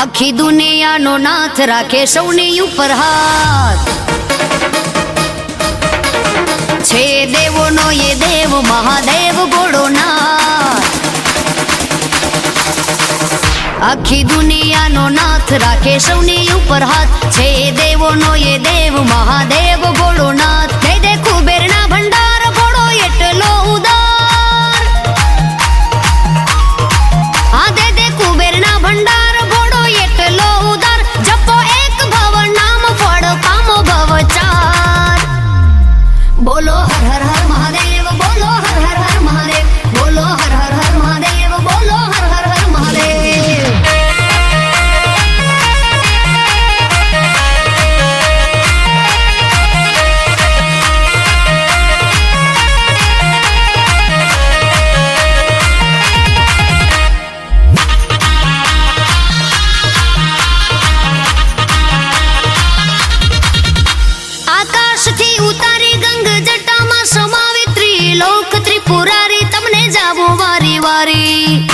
આખી દુનિયાનો નાથ રાખે સૌની ઉપર હાથ. છે દેવોનો એ દેવ, મહાદેવ ભોળોનાથ આખી દુનિયાનો નાથ રાખે સૌની ઉપર હાથ. છે દેવોનો એ દેવ, મહાદેવ ભોળોનાથ પુરારી તમને જાવું વારી વારી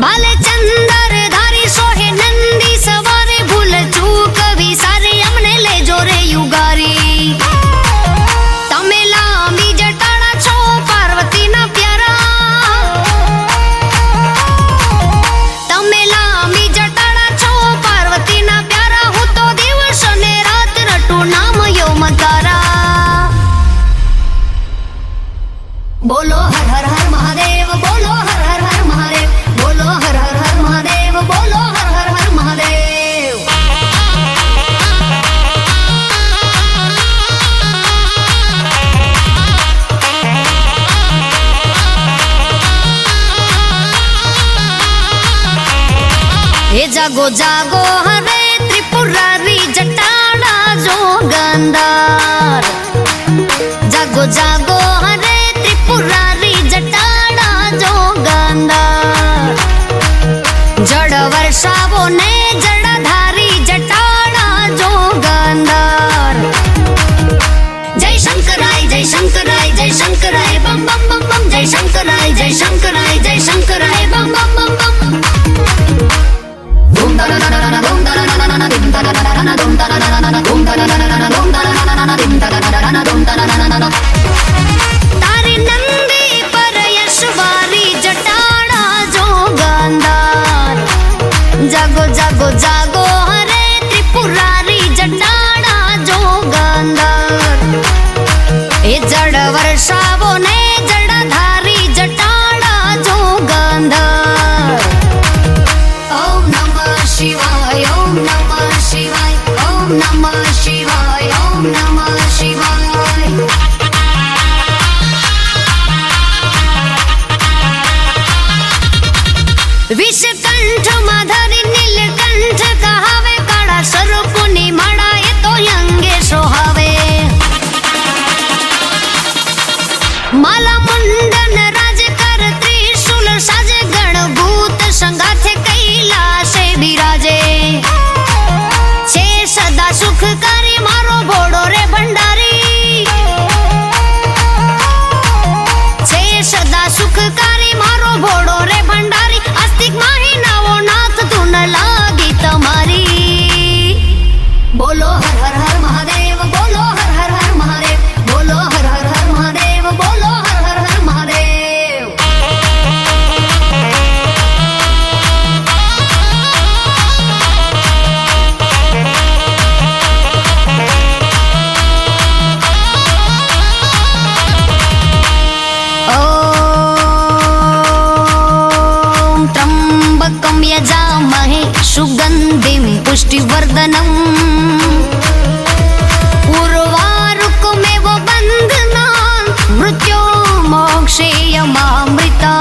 ભાલે હે જાગો જાગો હરે ત્રિપુરારી જટાડા જો ગંધાર. જાગો જાગો मला मुंडन यजामहे सुगन्धिं पुष्टिवर्धनम् उर्वारुकमेव बन्धना मृत्यो मोक्षेयमामृता